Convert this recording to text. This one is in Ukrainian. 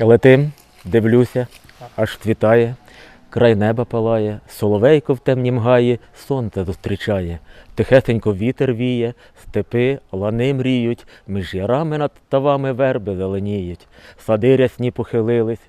Летим, дивлюся, аж цвітає, край неба палає, соловейко в темнім гаї, сонце зустрічає, тихесенько вітер віє, степи, лани мріють, між ярами над тавами верби зеленіють, сади рясні похилились,